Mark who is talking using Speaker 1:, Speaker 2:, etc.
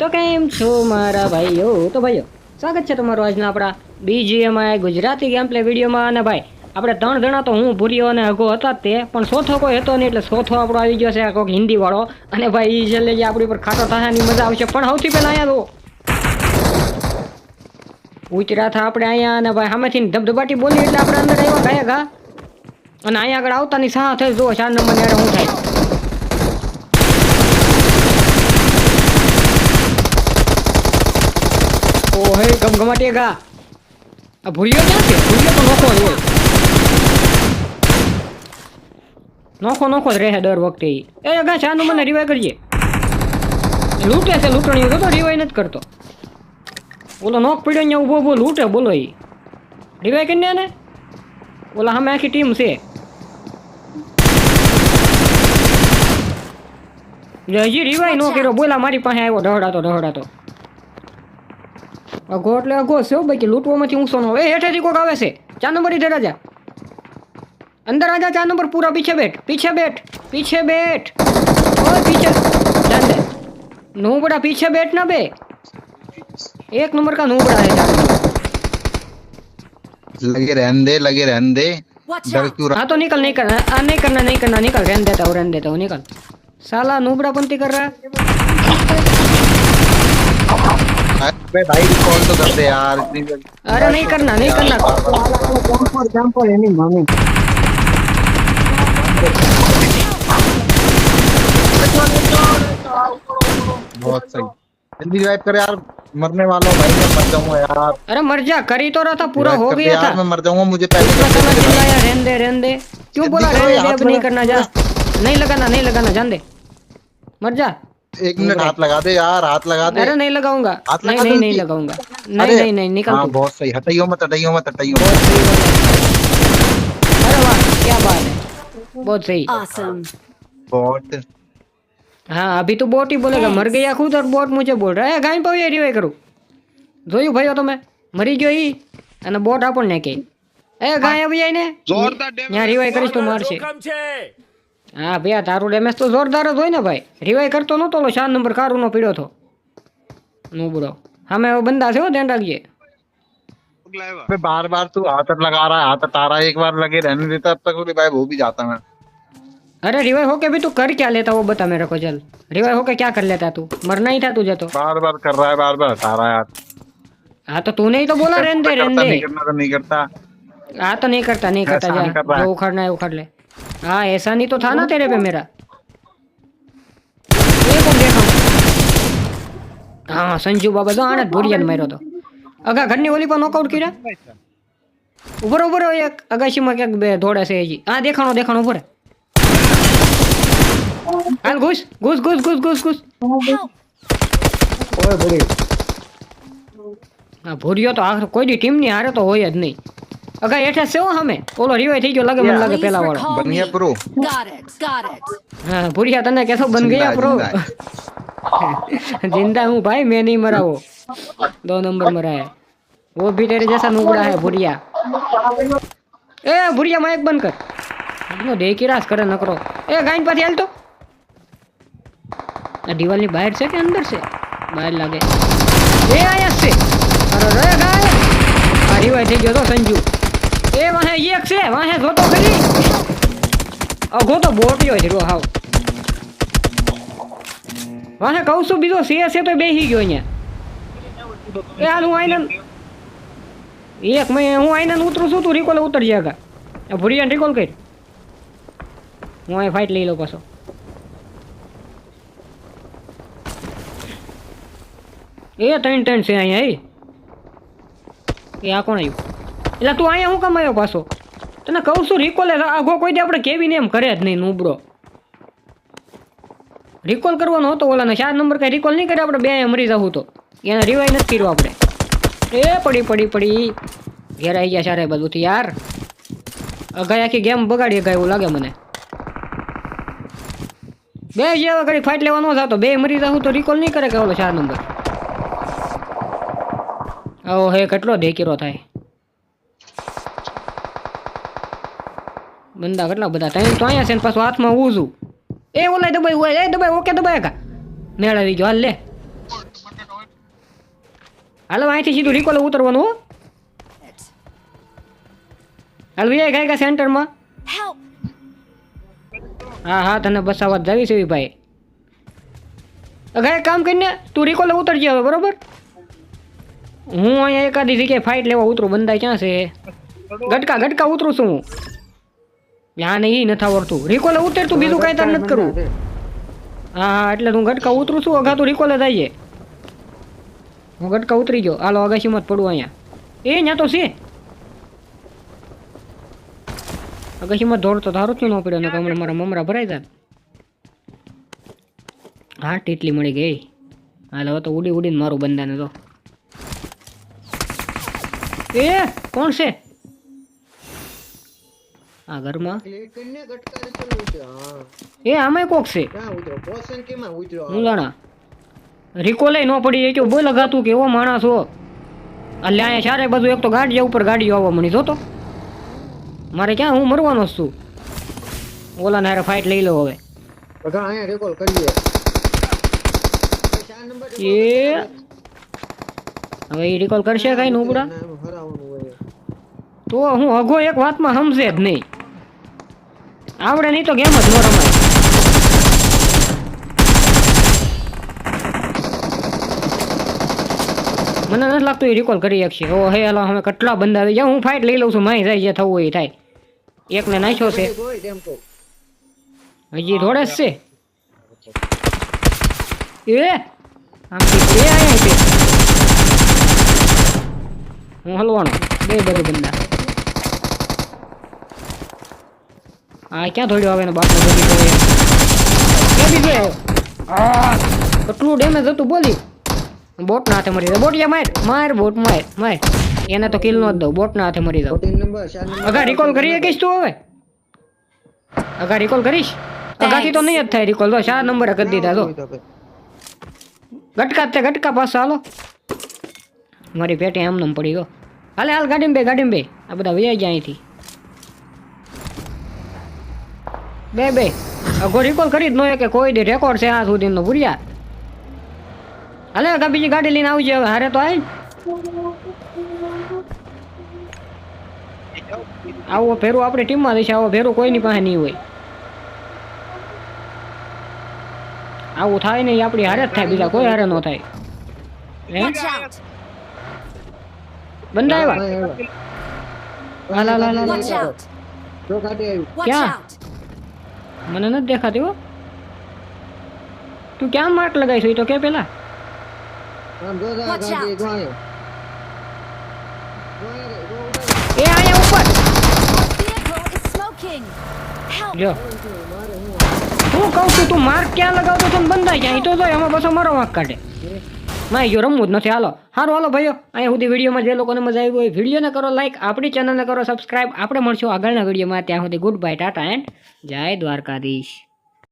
Speaker 1: તો કેમ છો મારા ભાઈઓ? તો ભાઈઓ, સ્વાગત છે તમારું આજના આપણા બીજીએમઆઈ ગુજરાતી ગેમ પ્લે વિડીયોમાં. અને ભાઈ, આપણે ત્રણ જણા તો હું ભૂર્યો અને અઘો હતા તે, પણ ચોથો કોઈ હતો નહીં એટલે ચોથો આપણો આવી ગયો છે કોઈક હિન્દીવાળો. અને ભાઈ એ છેલ્લે જે આપણી પર ખાતો થવાની મજા આવશે. પણ સૌથી પહેલાં અહીંયા તો ઉતર્યા હતા આપણે અહીંયા અને ભાઈ, સામેથી ધબધબાટી બોલી એટલે આપણે અંદર આવ્યા ગયા ગા અને અહીંયા આગળ આવતાની સાહ થઈ, જુઓ, ચાર નંબરની આડે હું થાય ઓ ગા આ. ભૂલ્યો ક્યાં છે? ભૂલ્યો તો નોખો જ હોય. નોખો નોખો જ રહે દર વખતે એ ગા શાનું મને રિવાય કરજે. લૂંટે છે લૂંટણીઓ તો રિવાય નથી કરતો. ઓલો નોક પીડ્યો અહીંયા ઊભો ઊભો લૂંટે બોલો એ રિવાય કરીને ને. ઓલા સામે આખી ટીમ છે. હજી રિવાય નો કર્યો. બોલા મારી પાસે આવ્યો ઢહડાતો ડહડાતો. અઘો એટલે અઘો છે હો બાકી લૂંટવામાંથી ઊંચો નો એ હેઠેથી કોક આવે છે ચાર નંબર ઇધર આજા अंदर आजा चार नंबर पूरा पीछे बैठ पीछे बैठ पीछे बैठ और पीछे ध्यान दे नूबड़ा पीछे बैठ ना बे एक नंबर का नूबड़ा है चार नंबर
Speaker 2: लगे रहने दे लगे रहने दे
Speaker 3: Watch
Speaker 2: डर
Speaker 3: out!
Speaker 2: क्यों रहा
Speaker 1: हाँ तो निकल नहीं करना हाँ, नहीं करना नहीं करना निकल रहने देता हूँ रहने देता हूँ निकल साला नूबड़ा पंती कर रहा है
Speaker 2: अबे भाई कॉल तो कर दे यार।
Speaker 1: अरे नहीं करना नहीं करना।
Speaker 2: बहुत सही। जल्दी रिवाइव कर यार मरने वाला हूँ भाई मैं मर जाऊँगा यार।
Speaker 1: अरे मर जा करी तो रहा था पूरा हो गया था।
Speaker 2: मैं मर जाऊँगा मुझे पहले
Speaker 1: समय चिल्लाया रहने दे रहने दे। क्यों बोला रहने दे अब नहीं करना जा। नहीं लगाना नहीं लगाना जान दे। मर जा।
Speaker 2: एक मिनट हाथ लगा दे यार हाथ लगा दे
Speaker 1: अरे नहीं लगाऊंगा
Speaker 2: हाथ
Speaker 1: नहीं
Speaker 2: लगा
Speaker 1: नहीं
Speaker 2: दो
Speaker 1: नहीं
Speaker 2: उनकी।
Speaker 1: लगाऊंगा नहीं
Speaker 2: अरे,
Speaker 1: नहीं नहीं निकल
Speaker 2: हाँ
Speaker 1: तू
Speaker 2: बहुत सही हटाइयो मत हटाइयो मत हटाइयो मत।
Speaker 1: बहुत सही बोला। अरे वाह क्या बात है बहुत सही
Speaker 3: Awesome.
Speaker 2: बहुत
Speaker 1: हाँ अभी तो बोट ही बोलेगा मर गया खुद और बोट मुझे बोल रहा है ગાય પાવી રિવાય કરું જોયું ભાઈઓ તમે મરી ગયો ઈ અને બોટ આપણને કે એ ગાય આવી જાય ને ત્યાં રિવાય કરીશ તો મારશે હા ભૈયા તારું ડેમેજ તો જોરદાર જ હોય ને ભાઈ રિવાય કરતો નહોતો ઓલો ચાર નંબર કારું નો પીડ્યો હતો નુબડો સામે હવે બંદા છે હો ધ્યાન રાખજે
Speaker 2: अबे बार बार तू हाथ लगा रहा है हाथ हटा रहा है एक बार लगे रहने देता अब तक रिवाइव हो भी जाता मैं
Speaker 1: अरे रिवाय होके भी तू कर क्या लेता वो बता मेरे को चल रिवाय होके क्या कर लेता तू मरना ही था तुझे तो
Speaker 2: बार बार कर रहा है बार बार हटा रहा है यार
Speaker 1: हाँ तो तूने ही तो बोला रहने दे रहने
Speaker 2: करता
Speaker 1: दे
Speaker 2: नहीं करना तो नहीं करता
Speaker 1: हाँ तो नहीं करता नहीं करता
Speaker 2: ऐसा
Speaker 1: जा
Speaker 2: नहीं कर रहा है।
Speaker 1: जो उखाड़ना है उखाड़ ले हाँ ऐसा नहीं तो था ना तेरे पे मेरा ये कौन देखा हाँ संजू बाबा तो आने भूरियन मारो तो अगा ઘરની ઓલી પર નોકઆઉટ કર્યા ઉભરો ઉભરો એક અગાશીમાં ક્યાંક બે દોડે છે હજી હા દેખાણો દેખાણો ઉભો રે હાલ ઘૂસ ઘૂસ ઘૂસ ઘૂસ ઘૂસ ઘૂસ ઓય ભૂરી હા ભૂરિયો તો આખર કોઈ દી ટીમની હારે તો હોય જ નહીં અગા હેઠે છે હો સામે ઓલો રિવાય થઈ ગયો લાગે મને લાગે
Speaker 3: Please
Speaker 1: પેલા વાળો
Speaker 3: recall
Speaker 2: बन गया
Speaker 3: me.
Speaker 2: Pro
Speaker 3: Got it. Got it.
Speaker 1: હા ભૂરિયા તને કેસો બન ગયા પ્રો जिंदा हूँ भाई मैं नहीं मरा वो दो नंबर मरा है वो भी तेरे जैसा नुबड़ा है भूरिया ए भूरिया माइक बंद कर નો દેખીરાસ કરે નકરો એ ગાઈન પાછી હાલ તો આ દિવાલની બહાર છે કે અંદર છે બહાર લાગે એ આયા જ છે અરે રે ગાય આ રિવાય થઈ ગયો તો સંજુ એ વાહે એક છે, વાહે જોતો ખરી. અઘો તો બોટ્યો છે, રો હાવ. વાહે કહું છું, બીજો છે છે તો બેસી ગયો અહીંયા. એ હાલ હું આઈને એક મહિને હું આઈને ઉતરું છું, તું રિકોલ ઉતરજે આગા ભૂરિયાને રિકોલ કરી. હું અહીં ફાઇટ લઈ લઉં પાછો. એ ત્રણ ત્રણ છે અહીંયા એ આ કોણ આવ્યું? એટલે તું અહીંયા શું કમાયો પાછો? તને કહું છું રિકોલ આઘો કોઈ દે આપણે કેવીને એમ કરે જ નહીં નુબરો રિકોલ કરવાનો હતો ઓલાને, ચાર નંબર કાંઈ રિકોલ નહીં કરે આપણે, બે મરી જવું તો. એને રિવાઈ નથી કર્યો આપણે. એ પડી પડી પડી. ઘેર આવી ગયા સારા બધુંથી યાર. અગાય આખી ગેમ બગાડી ગયા એવું લાગે મને. બે જેવા ઘડી ફાઇટ લેવાનો થતો બે મરી જવું તો રિકોલ નહીં કરે કે ઓલો ચાર નંબર ઓ હે કેટલો દેકીરો થાય. બંદા કેટલા બધા ટાઈમ તો અહીંયા છે ને પાછું હાથમાં ઊંઝું એ ઓલાય દબાઈ હોય એ દબાઈ ઓકે દબાય કા? મેળાવી ગયો હાલ લે. હાલો અહીંથી સીધું રિકોલે ઉતરવાનું હો. હાલ વિજય ગાય કા સેન્ટરમાં હા હા તને બસાવવા જાવી છે ભાઈ. ગાય કામ કરીને તું રિકોલે ઉતરજે હવે બરોબર? હું અહીંયા એકાદી જગ્યાએ ફાઇટ લેવા ઉતરું બંદાય ક્યાં છે? ગટકા ગટકા ઉતરું છું હું. ત્યાં ને ઈ નથી આવડતું. રિકોલે ઉતર તું બીજું કાંઈ તાર નથી કરવું. હા હા એટલે હું ગટકા ઉતરું છું અગા તું રિકોલે થાય હું ગટકા ઉતરી ગયો. હાલો અગાશી જ પડું અહીંયા. એ ત્યાં તો છે. અગાશીમાં તો ધારો જ ન પડ્યો ને હમણાં મારા મમરા ભરાઈ જાય. હા ટીટલી મળી ગઈ. હાલ હવે તો ઉડી ઉડીને મારું બંદાને તો એ કોણ છે? આ ઘરમાં?
Speaker 4: હા.
Speaker 1: એ આમાંય કોક છે? હું રિકોલે ન પડી એ બોલ લગાતું કે એવો માણસ હો. એટલે અહીંયા ચારે બધું એક તો ગાડી ઉપર ગાડીઓ આવવા મળી જોતો? મારે ક્યાં હું મરવાનો છું. ઓલા હારે ફાઇટ લઈ લો હવે. એ? હવે એ રિકોલ કરશે કઈ નુબડા તો હું અઘો એક વાતમાં સમજે જ નહીં. આવડે નહીં તો ગેમ જ નો રમાય. મને નથી લાગતું એ રિકોલ કરી શકશે. ઓ હે, હાલો, અમે કેટલા બંધ આવી જાય હું ફાઇટ લઈ લઉં છું. માય જાય જે થવું એ થાય. એકને નાખ્યો છે. હજી થોડે જ છે. એ? આમથી બે આયા છે. હું હલવાનો. બે બધું બંદા ક્યાં થોડ્યો આવે ને બાપનો બધી તો એ. ક્યાં બીજો આવ્યો? આ કેટલું ડેમેજ હતું બોલી બોટ ના હાથે મરી જાય બોટિયા માર માર બોટ માર માર એને તો કિલ નો જ દઉં બોટ ના હાથે મરી જાવ
Speaker 4: ફોર્ટીન નંબર ચાર નંબર
Speaker 1: અગા રિકોલ કરી શકીશ તું હવે અગા રિકોલ કરીશ અગાથી તો નહીં જ થાય રિકોલ તો ચાર નંબરે કરી દીધા તો
Speaker 4: હોય તો ભાઈ.
Speaker 1: ગટકા જ તે ગટકા પાછા હાલો મારી પેટે એમ નમ પડી ગયો હાલે હાલ ગાડીમાં બે ગાડીમાં બે આ બધા વૈયા ગયા અહીંથી બે બે. અઘો રિકોલ કરી જ ન કે કોઈ દી રેકોર્ડ છે આ સુધીનો ભૂર્યા હાલે કા બીજી ગાડી લઈને આવજે હવે. હારે તો આવી આવો ફેરું આપણી ટીમમાં જશે આવો ફેરું કોઈની પાસે નહીં હોય. આવું થાય નહીં આપણી હારે જ થાય બીજા. કોઈ હારે ન થાય! બંદા આવ્યા? ક્યાં? મને નથી દેખાતી હો તું ક્યાં માર્ક લગાવીશ એ તો કે પેલા
Speaker 4: જો જા. જો. જો જો.
Speaker 1: એ અહીંયા ઉપર! જો
Speaker 4: હું
Speaker 1: કહું છું તું માર્ક ક્યાં લગાવતો છે બંધાય જાય ઈ તો જોઈ એમાં બસો મારો વાંક કાઢે માય જો રમવું જ નથી. હાલો. સારું હાલો, ભાઈઓ. અહીંયા સુધી વિડીયોમાં જે લોકોને મજા આવી હોય, વિડીયોને કરો લાઈક આપણી ચેનલને કરો સબસ્ક્રાઇબ આપણે મળશું આગળના વિડીયોમાં. ત્યાં સુધી ગુડ બાય ટાટા એન્ડ જય દ્વારકાધીશ.